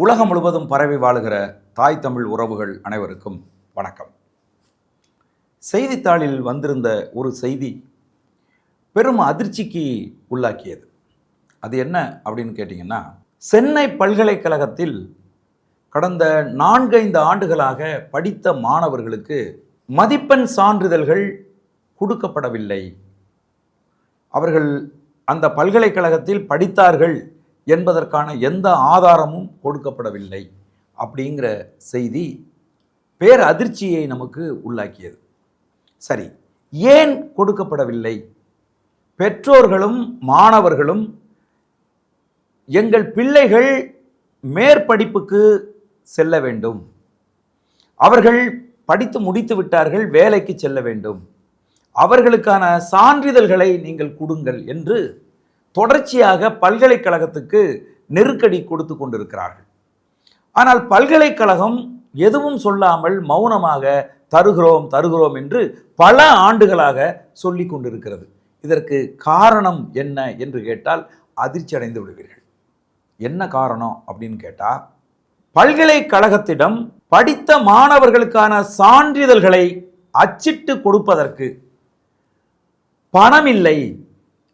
உலகம் முழுவதும் பரவி வாழுகிற தாய் தமிழ் உறவுகள் அனைவருக்கும் வணக்கம். செய்தித்தாளில் வந்திருந்த ஒரு செய்தி பெரும் அதிர்ச்சிக்கு உள்ளாக்கியது. அது என்ன அப்படின்னு கேட்டிங்கன்னா சென்னை பல்கலைக்கழகத்தில் கடந்த நான்கைந்து ஆண்டுகளாக படித்த மாணவர்களுக்கு மதிப்பெண் சான்றிதழ்கள் கொடுக்கப்படவில்லை. அவர்கள் அந்த பல்கலைக்கழகத்தில் படித்தார்கள். என்பதற்கான எந்த ஆதாரமும் கொடுக்கப்படவில்லை அப்படிங்கிற செய்தி பேர் அதிர்ச்சியை நமக்கு உள்ளாக்கியது. சரி ஏன் கொடுக்கப்படவில்லை? பெற்றோர்களும் மாணவர்களும் எங்கள் பிள்ளைகள் மேற்படிப்புக்கு செல்ல வேண்டும். அவர்கள் படித்து முடித்து விட்டார்கள் வேலைக்கு செல்ல வேண்டும். அவர்களுக்கான சான்றிதழ்களை நீங்கள் கொடுங்கள் என்று தொடர்ச்சியாக பல்கலைக்கழகத்துக்கு நெருக்கடி கொடுத்து கொண்டிருக்கிறார்கள். ஆனால் பல்கலைக்கழகம் எதுவும் சொல்லாமல் மௌனமாக தருகிறோம் தருகிறோம் என்று பல ஆண்டுகளாக சொல்லி கொண்டிருக்கிறது. இதற்கு காரணம் என்ன என்று கேட்டால் அதிர்ச்சி அடைந்து விடுவீர்கள். என்ன காரணம் அப்படின்னு கேட்டால் பல்கலைக்கழகத்திடம் படித்த மாணவர்களுக்கான சான்றிதழ்களை அச்சிட்டு கொடுப்பதற்கு பணமில்லை.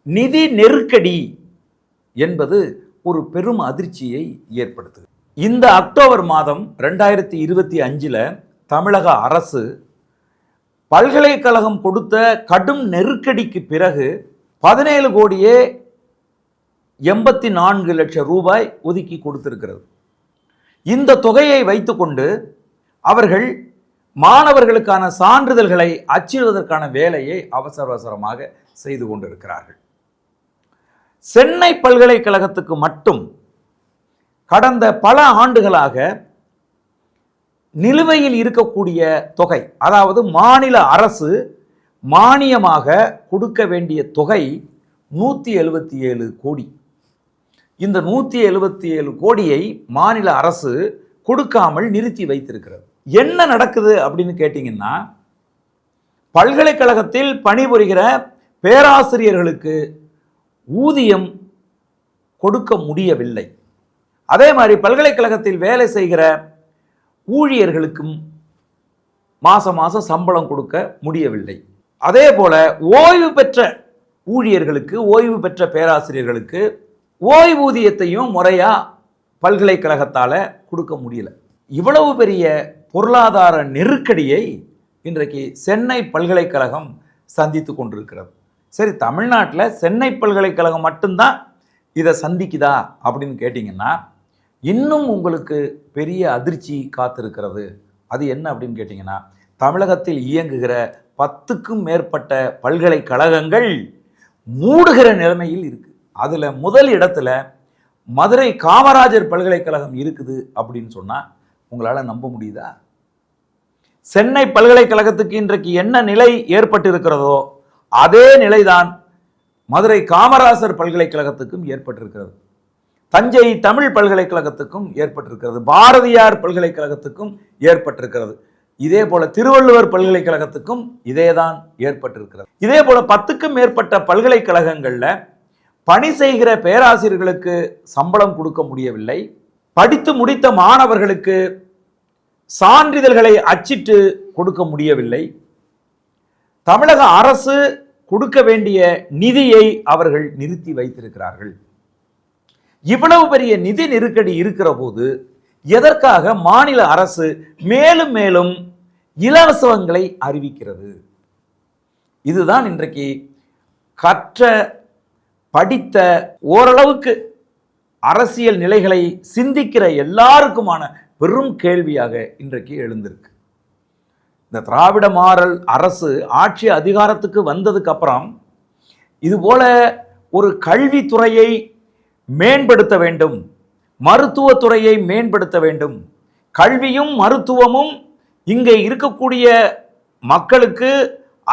நிதி நெருக்கடி என்பது ஒரு பெரும் அதிர்ச்சியை ஏற்படுத்துது. இந்த அக்டோபர் மாதம் ரெண்டாயிரத்தி இருபத்தி அஞ்சில் தமிழக அரசு பல்கலைக்கழகம் கொடுத்த கடும் நெருக்கடிக்கு பிறகு பதினேழு கோடியே எண்பத்தி நான்கு லட்சம் ரூபாய் ஒதுக்கி கொடுத்திருக்கிறது. இந்த தொகையை வைத்துக்கொண்டு அவர்கள் மாணவர்களுக்கான சான்றிதழ்களை அச்சிடுவதற்கான வேலையை அவசர அவசரமாக செய்து கொண்டிருக்கிறார்கள். சென்னை பல்கலைக்கழகத்துக்கு மட்டும் கடந்த பல ஆண்டுகளாக நிலுவையில் இருக்கக்கூடிய தொகை அதாவது மாநில அரசு மானியமாக கொடுக்க வேண்டிய தொகை நூற்றி எழுபத்தி ஏழு கோடி. இந்த நூற்றி எழுபத்தி ஏழு கோடியை மாநில அரசு கொடுக்காமல் நிறுத்தி வைத்திருக்கிறது. என்ன நடக்குது அப்படின்னு கேட்டிங்கன்னா பல்கலைக்கழகத்தில் பணிபுரிகிற பேராசிரியர்களுக்கு ஊதியம் கொடுக்க முடியவில்லை. அதே மாதிரி பல்கலைக்கழகத்தில் வேலை செய்கிற ஊழியர்களுக்கும் மாதம் மாதம் சம்பளம் கொடுக்க முடியவில்லை. அதே போல ஓய்வு பெற்ற ஊழியர்களுக்கு ஓய்வு பெற்ற பேராசிரியர்களுக்கு ஓய்வூதியத்தையும் முறையாக பல்கலைக்கழகத்தால் கொடுக்க முடியல. இவ்வளவு பெரிய பொருளாதார நெருக்கடியை இன்றைக்கு சென்னை பல்கலைக்கழகம் சந்தித்து கொண்டிருக்கிறது. சரி தமிழ்நாட்டில் சென்னை பல்கலைக்கழகம் மட்டும்தான் இதை சந்திக்குதா அப்படின்னு கேட்டிங்கன்னா இன்னும் உங்களுக்கு பெரிய அதிர்ச்சி காத்திருக்கிறது. அது என்ன அப்படின்னு கேட்டிங்கன்னா தமிழகத்தில் இயங்குகிற பத்துக்கும் மேற்பட்ட பல்கலைக்கழகங்கள் மூடுகிற நிலைமையில் இருக்குது அதில் முதல் இடத்துல மதுரை காமராஜர் பல்கலைக்கழகம் இருக்குது அப்படின்னு சொன்னால் உங்களால் நம்ப முடியுதா? சென்னை பல்கலைக்கழகத்துக்கு இன்றைக்கு என்ன நிலை ஏற்பட்டிருக்கிறதோ அதே நிலைதான் மதுரை காமராசர் பல்கலைக்கழகத்துக்கும் ஏற்பட்டிருக்கிறது. தஞ்சை தமிழ் பல்கலைக்கழகத்துக்கும் ஏற்பட்டிருக்கிறது. பாரதியார் பல்கலைக்கழகத்துக்கும் ஏற்பட்டிருக்கிறது. இதே போல திருவள்ளுவர் பல்கலைக்கழகத்துக்கும் இதேதான் ஏற்பட்டிருக்கிறது. இதே போல பத்துக்கும் மேற்பட்ட பல்கலைக்கழகங்களில் பணி செய்கிற பேராசிரியர்களுக்கு சம்பளம் கொடுக்க முடியவில்லை. படித்து முடித்த மாணவர்களுக்கு சான்றிதழ்களை அச்சிட்டு கொடுக்க முடியவில்லை. தமிழக அரசு கொடுக்க வேண்டிய நிதியை அவர்கள் நிறுத்தி வைத்திருக்கிறார்கள். இவ்வளவு பெரிய நிதி நெருக்கடி இருக்கிற போது எதற்காக மாநில அரசு மேலும் மேலும் இலவசங்களை அறிவிக்கிறது? இதுதான் இன்றைக்கு கற்ற படித்த ஓரளவுக்கு அரசியல் நிலைகளை சிந்திக்கிற எல்லாருக்குமான பெரும் கேள்வியாக இன்றைக்கு எழுந்திருக்கு. இந்த திராவிட மாறல் அரசு ஆட்சி அதிகாரத்துக்கு வந்ததுக்கப்புறம் இதுபோல் ஒரு கல்வித்துறையை மேம்படுத்த வேண்டும் மருத்துவத்துறையை மேம்படுத்த வேண்டும். கல்வியும் மருத்துவமும் இங்கே இருக்கக்கூடிய மக்களுக்கு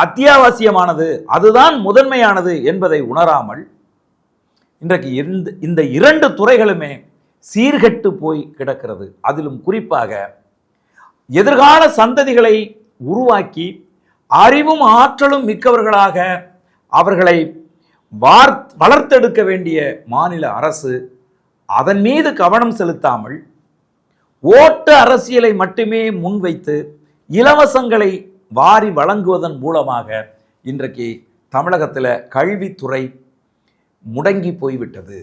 அத்தியாவசியமானது. அதுதான் முதன்மையானது என்பதை உணராமல் இன்றைக்கு இந்த இந்த இரண்டு துறைகளுமே சீர்கெட்டு போய் கிடக்கிறது. அதிலும் குறிப்பாக எதிர்கால சந்ததிகளை உருவாக்கி அறிவும் ஆற்றலும் மிக்கவர்களாக அவர்களை வார் வளர்த்தெடுக்க வேண்டிய மாநில அரசு அதன் மீது கவனம் செலுத்தாமல் ஓட்டு அரசியலை மட்டுமே முன்வைத்து இலவசங்களை வாரி வழங்குவதன் மூலமாக இன்றைக்கு தமிழகத்தில் கல்வித்துறை முடங்கி போய்விட்டது.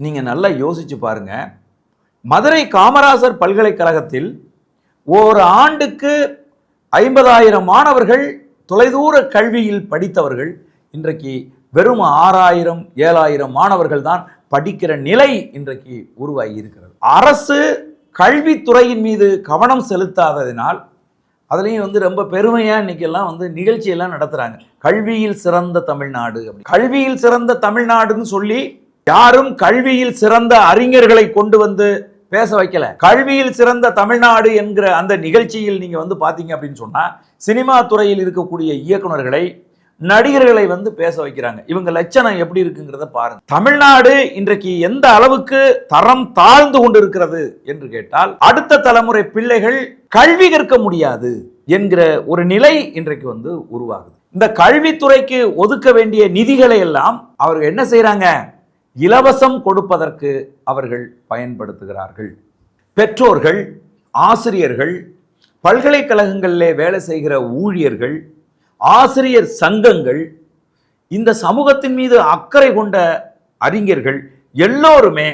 நீங்கள் நல்லா யோசிச்சு பாருங்க. மதுரை காமராசர் பல்கலைக்கழகத்தில் ஒரு ஆண்டுக்கு ஐம்பதாயிரம் மாணவர்கள் தொலைதூர கல்வியில் படித்தவர்கள் இன்றைக்கு வெறும் ஆறாயிரம் ஏழாயிரம் மாணவர்கள் தான் படிக்கிற நிலை இன்றைக்கு உருவாகி இருக்கிறது அரசு கல்வித்துறையின் மீது கவனம் செலுத்தாததினால் அதுலேயும் வந்து ரொம்ப பெருமையாக இன்னைக்கெல்லாம் வந்து நிகழ்ச்சியெல்லாம் நடத்துகிறாங்க கல்வியில் சிறந்த தமிழ்நாடு அப்படி. கல்வியில் சிறந்த தமிழ்நாடுன்னு சொல்லி யாரும் கல்வியில் சிறந்த அறிஞர்களை கொண்டு வந்து பேச வைக்கல. கல்வியில் சிறந்த தமிழ்நாடு என்கிற அந்த நிகழ்ச்சியில் நீங்க வந்து பாத்தீங்க அப்படின்னு சொன்னா சினிமா துறையில் இருக்கக்கூடிய இயக்குனர்களை நடிகர்களை வந்து பேச வைக்கிறாங்க. இவங்க லட்சணம் எப்படி இருக்குங்கிறத பாருங்க. தமிழ்நாடு இன்றைக்கு எந்த அளவுக்கு தரம் தாழ்ந்து கொண்டிருக்கிறது என்று கேட்டால் அடுத்த தலைமுறை பிள்ளைகள் கல்வி கற்க முடியாது என்கிற ஒரு நிலை இன்றைக்கு வந்து உருவாகுது. இந்த கல்வித்துறைக்கு ஒதுக்க வேண்டிய நிதிகளை எல்லாம் அவர்கள் என்ன செய்கிறாங்க இலவசம் கொடுப்பதற்கு அவர்கள் பயன்படுத்துகிறார்கள். பெற்றோர்கள் ஆசிரியர்கள் பல்கலைக்கழகங்களிலே வேலை செய்கிற ஊழியர்கள் ஆசிரியர் சங்கங்கள் இந்த சமூகத்தின் மீது அக்கறை கொண்ட அறிஞர்கள் எல்லோருமே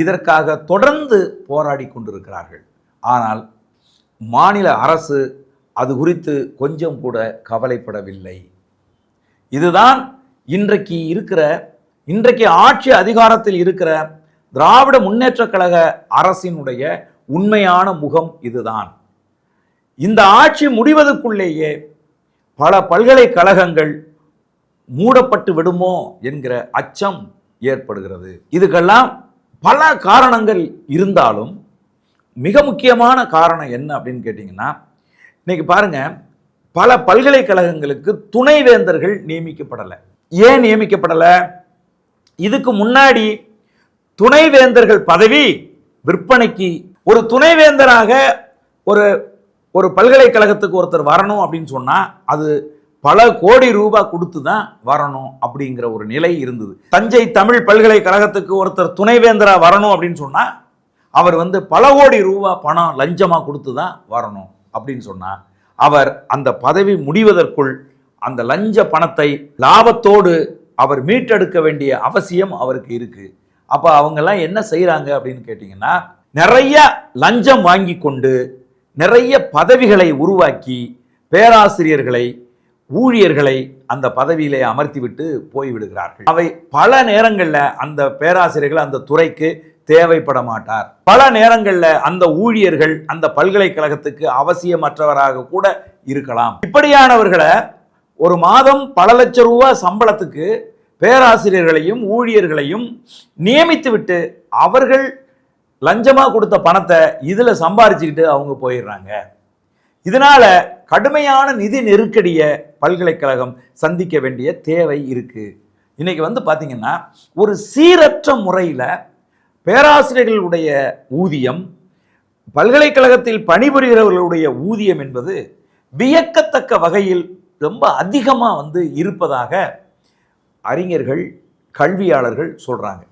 இதற்காக தொடர்ந்து போராடி கொண்டிருக்கிறார்கள். ஆனால் மாநில அரசு அது குறித்து கொஞ்சம் கூட கவலைப்படவில்லை. இதுதான் இன்றைக்கு இருக்கிற இன்றைக்கு ஆட்சி அதிகாரத்தில் இருக்கிற திராவிட முன்னேற்ற கழக அரசினுடைய உண்மையான முகம் இதுதான். இந்த ஆட்சி முடிவதற்குள்ளேயே பல பல்கலைக்கழகங்கள் மூடப்பட்டு விடுமோ என்கிற அச்சம் ஏற்படுகிறது. இதுக்கெல்லாம் பல காரணங்கள் இருந்தாலும் மிக முக்கியமான காரணம் என்ன அப்படின்னு கேட்டிங்கன்னா இன்னைக்கு பாருங்க பல பல்கலைக்கழகங்களுக்கு துணைவேந்தர்கள் நியமிக்கப்படலை. ஏன் நியமிக்கப்படலை? இதுக்கு முன்னாடி துணைவேந்தர்கள் பதவி விற்பனைக்கு ஒரு துணைவேந்தராக ஒரு ஒரு பல்கலைக்கழகத்துக்கு ஒருத்தர் வரணும் அப்படின்னு சொன்னால் அது பல கோடி ரூபாய் கொடுத்து தான் வரணும் அப்படிங்கிற ஒரு நிலை இருந்தது. தஞ்சை தமிழ் பல்கலைக்கழகத்துக்கு ஒருத்தர் துணைவேந்தராக வரணும் அப்படின்னு சொன்னால் அவர் வந்து பல கோடி ரூபாய் பணம் லஞ்சமாக கொடுத்து தான் வரணும் அப்படின்னு சொன்னால் அவர் அந்த பதவி முடிவதற்குள் அந்த லஞ்ச பணத்தை லாபத்தோடு அவர் மீட்டெடுக்க வேண்டிய அவசியம் அவருக்கு இருக்குது அப்போ அவங்கெல்லாம் என்ன செய்கிறாங்க அப்படின்னு கேட்டிங்கன்னா நிறைய லஞ்சம் வாங்கி கொண்டு நிறைய பதவிகளை உருவாக்கி பேராசிரியர்களை ஊழியர்களை அந்த பதவியிலே அமர்த்திவிட்டு போய்விடுகிறார்கள். அவை பல நேரங்களில் அந்த பேராசிரியர்கள் அந்த துறைக்கு தேவைப்பட மாட்டார். பல நேரங்களில் அந்த ஊழியர்கள் அந்த பல்கலைக்கழகத்துக்கு அவசியமற்றவராக கூட இருக்கலாம். இப்படியானவர்களை ஒரு மாதம் பல லட்சம் ரூபாய் சம்பளத்துக்கு பேராசிரியர்களையும் ஊழியர்களையும் நியமித்துவிட்டு அவர்கள் லஞ்சமாக கொடுத்த பணத்தை இதில் சம்பாரிச்சுக்கிட்டு அவங்க போயிடுறாங்க. இதனால் கடுமையான நிதி நெருக்கடியை பல்கலைக்கழகம் சந்திக்க வேண்டிய தேவை இருக்குது இன்றைக்கி வந்து பார்த்திங்கன்னா ஒரு சீரற்ற முறையில் பேராசிரியர்களுடைய ஊதியம் பல்கலைக்கழகத்தில் பணிபுரிகிறவர்களுடைய ஊதியம் என்பது வியக்கத்தக்க வகையில் ரொம்ப அதிகமாக வந்து இருப்பதாக அறிஞர்கள் கல்வியாளர்கள் சொல்கிறாங்க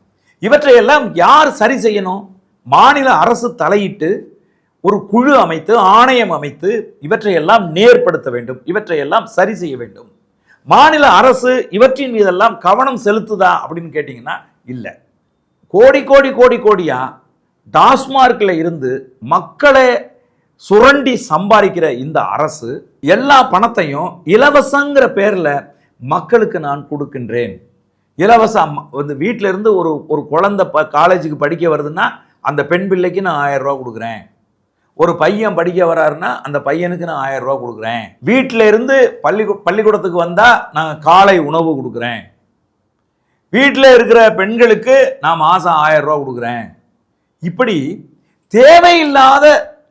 இவற்றையெல்லாம் யார் சரி செய்யணும்? மாநில அரசு தலையிட்டு ஒரு குழு அமைத்து ஆணையம் அமைத்து இவற்றையெல்லாம் நேர்படுத்த வேண்டும் இவற்றையெல்லாம் சரி செய்ய வேண்டும். மாநில அரசு இவற்றின் மீதெல்லாம் கவனம் செலுத்துதா அப்படின்னு கேட்டிங்கன்னா இல்லை. கோடி கோடி கோடி கோடியாக டாஸ்மார்க்கில் இருந்து மக்களை சுரண்டி சம்பாதிக்கிற இந்த அரசு எல்லா பணத்தையும் இலவசங்கிற பேரில் மக்களுக்கு நான் கொடுக்கின்றேன். இலவச வந்து வீட்டிலேருந்து ஒரு ஒரு குழந்த ப காலேஜுக்கு படிக்க வருதுன்னா அந்த பெண் பிள்ளைக்கு நான் ஆயிரம் ரூபா கொடுக்குறேன். ஒரு பையன் படிக்க வராருன்னா அந்த பையனுக்கு நான் ஆயிரம் ரூபா கொடுக்குறேன். வீட்டில இருந்து பள்ளி பள்ளிக்கூடத்துக்கு வந்தால் நான் காலை உணவு கொடுக்குறேன். வீட்டில் இருக்கிற பெண்களுக்கு நான் மாதம் ஆயிரம் ரூபா கொடுக்குறேன். இப்படி தேவையில்லாத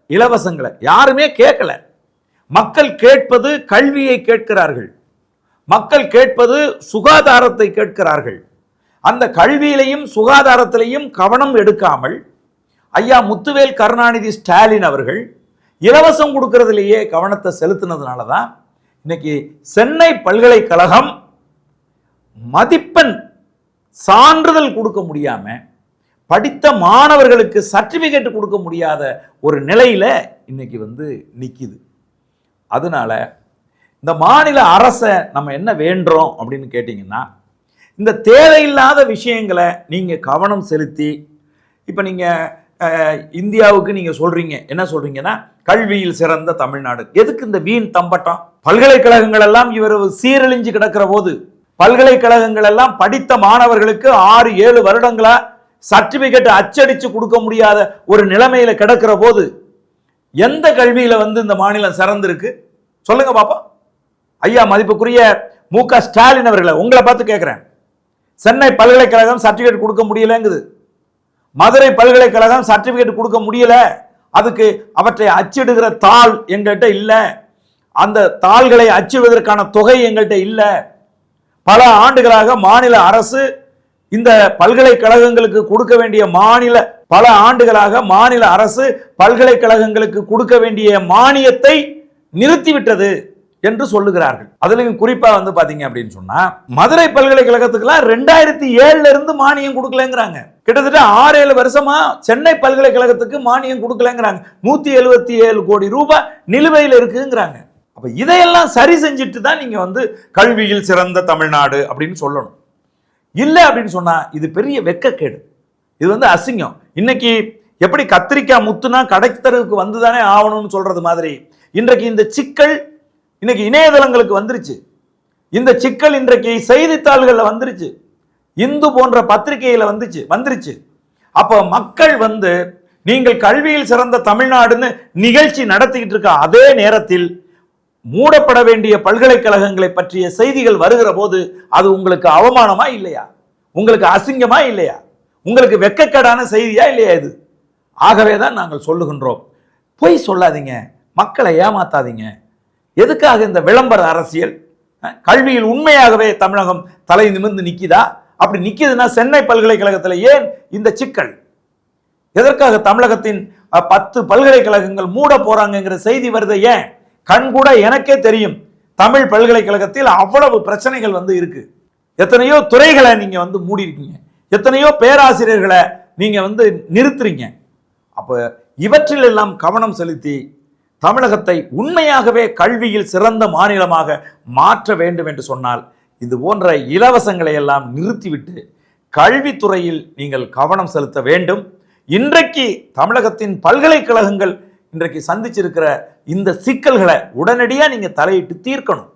இலவசங்களை யாருமே கேட்கல. மக்கள் கேட்பது கல்வியை கேட்கிறார்கள். மக்கள் கேட்பது சுகாதாரத்தை கேட்கிறார்கள். அந்த கல்வியிலையும் சுகாதாரத்திலையும் கவனம் எடுக்காமல் ஐயா முத்துவேல் கருணாநிதி ஸ்டாலின் அவர்கள் இலவசம் கொடுக்கறதுலேயே கவனத்தை செலுத்தினதுனால தான் இன்னைக்கு சென்னை பல்கலைக்கழகம் மதிப்பெண் சான்றிதழ் கொடுக்க முடியாம படித்த மாணவர்களுக்கு சர்டிஃபிகேட் கொடுக்க முடியாத ஒரு நிலையில இன்னைக்கு வந்து நிற்கிது அதனால இந்த மாநில அரசை நம்ம என்ன வேண்டுறோம் அப்படின்னு கேட்டிங்கன்னா இந்த தேவையில்லாத விஷயங்களை நீங்கள் கவனம் செலுத்தி இப்போ நீங்கள் இந்தியாவுக்கு நீங்கள் சொல்கிறீங்க என்ன சொல்கிறீங்கன்னா கல்வியில் சிறந்த தமிழ்நாடு. எதுக்கு இந்த வீண் தம்பட்டம்? பல்கலைக்கழகங்கள் எல்லாம் இவர் சீரழிஞ்சு கிடக்கிற போது பல்கலைக்கழகங்கள் எல்லாம் படித்த மாணவர்களுக்கு ஆறு ஏழு வருடங்களா சர்டிபிகேட் அச்சடிச்சு கொடுக்க முடியாத ஒரு நிலைமையில் கிடக்கிற போது எந்த கல்வியில் வந்து இந்த மாநிலம் சிறந்திருக்கு? சொல்லுங்க பாப்பா. ஐயா மதிப்புக்குரிய மு க ஸ்டாலின் அவர்களை உங்களை பார்த்து கேட்குறேன். சென்னை பல்கலைக்கழகம் சர்டிஃபிகேட் கொடுக்க முடியலங்குது. மதுரை பல்கலைக்கழகம் சர்டிஃபிகேட் கொடுக்க முடியல. அதுக்கு அவற்றை அச்சிடுகிற தாள் எங்கள்கிட்ட இல்லை. அந்த தாள்களை அச்சிடுவதற்கான தொகை எங்கள்கிட்ட இல்லை. பல ஆண்டுகளாக மாநில அரசு இந்த பல்கலைக்கழகங்களுக்கு கொடுக்க வேண்டிய மாநில பல ஆண்டுகளாக மாநில அரசு பல்கலைக்கழகங்களுக்கு கொடுக்க வேண்டிய மானியத்தை நிறுத்திவிட்டது. என்று சொல்லுகிறார்கள். அதுலயும் குறிப்பா வந்து பாத்தீங்க அப்படின்னு சொன்னா மதுரை பல்கலைக்கழகத்துக்குலாம் ரெண்டாயிரத்தி ஏழுல இருந்து மானியம் கொடுக்கலங்கிறாங்க. கிட்டத்தட்ட ஆறு ஏழு வருஷமா சென்னை பல்கலைக்கழகத்துக்கு மானியம் கொடுக்கலங்கிறாங்க. நூத்தி எழுபத்தி ஏழு கோடி ரூபாய் நிலுவையில் இருக்குங்கிறாங்க. அப்ப இதையெல்லாம் சரி செஞ்சுட்டு தான் நீங்க வந்து கல்வியில் சிறந்த தமிழ்நாடு அப்படின்னு சொல்லணும். இல்லை அப்படின்னு சொன்னா இது பெரிய வெக்கக்கேடு. இது வந்து அசிங்கம். இன்னைக்கு எப்படி கத்திரிக்காய் முத்துனா கடைத்தருவுக்கு வந்து தானே ஆகணும்னு சொல்றது மாதிரி இன்றைக்கு இந்த சிக்கல் இன்னைக்கு இணையதளங்களுக்கு வந்துருச்சு. இந்த சிக்கல் இன்றைக்கு செய்தித்தாள்களில் வந்துருச்சு. இந்து போன்ற பத்திரிகையில் வந்துச்சு வந்துருச்சு. அப்போ மக்கள் வந்து நீங்கள் கல்வியில் சிறந்த தமிழ்நாடுன்னு நிகழ்ச்சி நடத்திக்கிட்டு இருக்க அதே நேரத்தில் மூடப்பட வேண்டிய பல்கலைக்கழகங்களை பற்றிய செய்திகள் வருகிற போது அது உங்களுக்கு அவமானமா இல்லையா? உங்களுக்கு அசிங்கமா இல்லையா? உங்களுக்கு வெக்கக்கடான செய்தியா இல்லையா இது? ஆகவே தான் நாங்கள் சொல்லுகின்றோம். பொய் சொல்லாதீங்க. மக்களை ஏமாத்தாதீங்க. எதுக்காக இந்த விளம்பர அரசியல்? கல்வியில் உண்மையாகவே தமிழகம் தலை நிமிர்ந்து நிற்கிதா அப்படி நிற்கிதுன்னா சென்னை பல்கலைக்கழகத்தில் ஏன் இந்த சிக்கல்? எதற்காக தமிழகத்தின் பத்து பல்கலைக்கழகங்கள் மூட போறாங்கிற செய்தி வருது ஏன்? கண் கூட எனக்கே தெரியும். தமிழ் பல்கலைக்கழகத்தில் அவ்வளவு பிரச்சனைகள் வந்து இருக்கு. எத்தனையோ துறைகளை நீங்க வந்து மூடி இருக்கீங்க எத்தனையோ பேராசிரியர்களை நீங்க வந்து நிறுத்துறீங்க. அப்போ இவற்றில் எல்லாம் கவனம் செலுத்தி தமிழகத்தை உண்மையாகவே கல்வியில் சிறந்த மாநிலமாக மாற்ற வேண்டும் என்று சொன்னால் இது போன்ற இலவசங்களை எல்லாம் நிறுத்திவிட்டு கல்வித்துறையில் நீங்கள் கவனம் செலுத்த வேண்டும். இன்றைக்கு தமிழகத்தின் பல்கலைக்கழகங்கள் இன்றைக்கு சந்திச்சிருக்கிற இந்த சிக்கல்களை உடனடியாக நீங்கள் தலையிட்டு தீர்க்கணும்.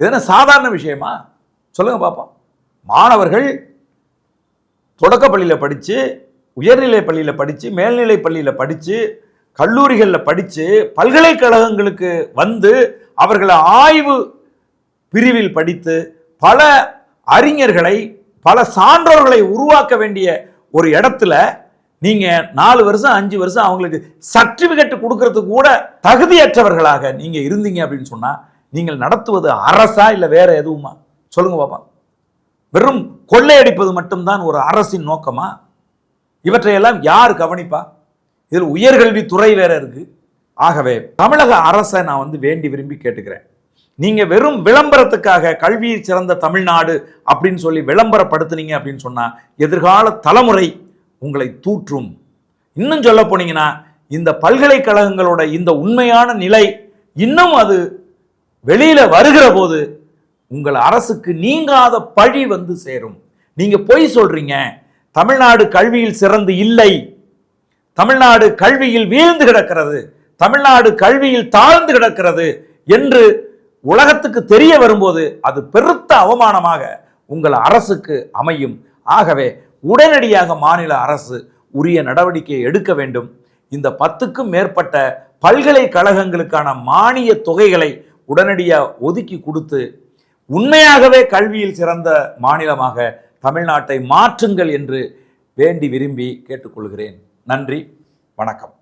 இதென்ன சாதாரண விஷயமா? சொல்லுங்க பார்ப்போம் மாணவர்கள் தொடக்கப்பள்ளியில் படித்து உயர்நிலை பள்ளியில் படித்து மேல்நிலை பள்ளியில் படித்து கல்லூரிகளில் படித்து பல்கலைக்கழகங்களுக்கு வந்து அவர்களை ஆய்வு பிரிவில் படித்து பல அறிஞர்களை பல சான்றோர்களை உருவாக்க வேண்டிய ஒரு இடத்துல நீங்கள் நாலு வருஷம் அஞ்சு வருஷம் அவங்களுக்கு சர்டிஃபிகேட் கொடுக்கறதுக்கு கூட தகுதியற்றவர்களாக நீங்கள் இருந்தீங்க அப்படின்னு சொன்னால் நீங்கள் நடத்துவது அரசா இல்லை வேற எதுவுமா? சொல்லுங்க பாப்பா. வெறும் கொள்ளையடிப்பது மட்டும்தான் ஒரு அரசின் நோக்கமா? இவற்றையெல்லாம் யார் கவனிப்பா? இதில் உயர்கல்வித்துறை வேற இருக்கு. ஆகவே தமிழக அரசை நான் வந்து வேண்டி விரும்பி கேட்டுக்கிறேன். நீங்க வெறும் விளம்பரத்துக்காக கல்வி சிறந்த தமிழ்நாடு அப்படின்னு சொல்லி விளம்பரப்படுத்துனீங்க அப்படின்னு சொன்னா எதிர்கால தலைமுறை உங்களை தூற்றும். இன்னும் சொல்ல போனீங்கன்னா இந்த பல்கலைக்கழகங்களோட இந்த உண்மையான நிலை இன்னும் அது வெளியில வருகிற போது உங்கள் அரசுக்கு நீங்காத பழி வந்து சேரும். நீங்க பொய் சொல்றீங்க தமிழ்நாடு கல்வியில் சிறந்து இல்லை தமிழ்நாடு கல்வியில் வீழ்ந்து கிடக்கிறது. தமிழ்நாடு கல்வியில் தாழ்ந்து கிடக்கிறது என்று உலகத்துக்கு தெரிய வரும்போது அது பெருத்த அவமானமாக உங்கள் அரசுக்கு அமையும். ஆகவே உடனடியாக மாநில அரசு உரிய நடவடிக்கை எடுக்க வேண்டும். இந்த பத்துக்கும் மேற்பட்ட பல்கலைக்கழகங்களுக்கான மானிய தொகைகளை உடனடியாக ஒதுக்கி கொடுத்து உண்மையாகவே கல்வியில் சிறந்த மாநிலமாக தமிழ்நாட்டை மாற்றுங்கள் என்று வேண்டி விரும்பி கேட்டுக்கொள்கிறேன். நன்றி வணக்கம்.